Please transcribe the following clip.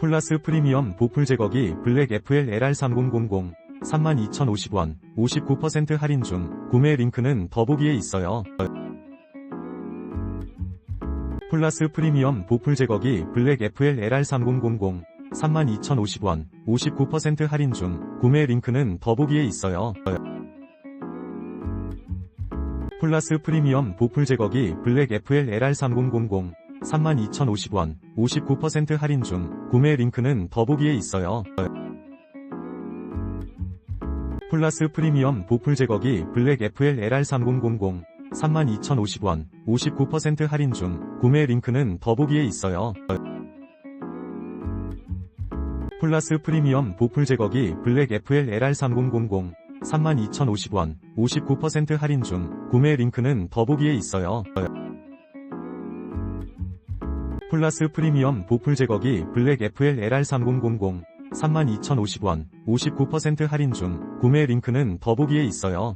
플러스 프리미엄 보풀 제거기 블랙 FL LR3000 32,050원 59% 할인 중 구매 링크는 더보기에 있어요. 플러스 프리미엄 보풀 제거기 블랙 FL LR3000 32,050원 59% 할인 중 구매 링크는 더보기에 있어요. 플러스 프리미엄 보풀 제거기 블랙 FL LR3000 32,050원 59% 할인 중 구매 링크는 더보기에 있어요. 플러스 프리미엄 보풀 제거기 블랙 FL LR3000 32,050원 59% 할인 중 구매 링크는 더보기에 있어요. 플러스 프리미엄 보풀 제거기 블랙 FL LR3000 32,050원 59% 할인 중 구매 링크는 더보기에 있어요. 플러스 프리미엄 보풀 제거기 블랙 FL LR3000 32,050원 59% 할인 중 구매 링크는 더보기에 있어요.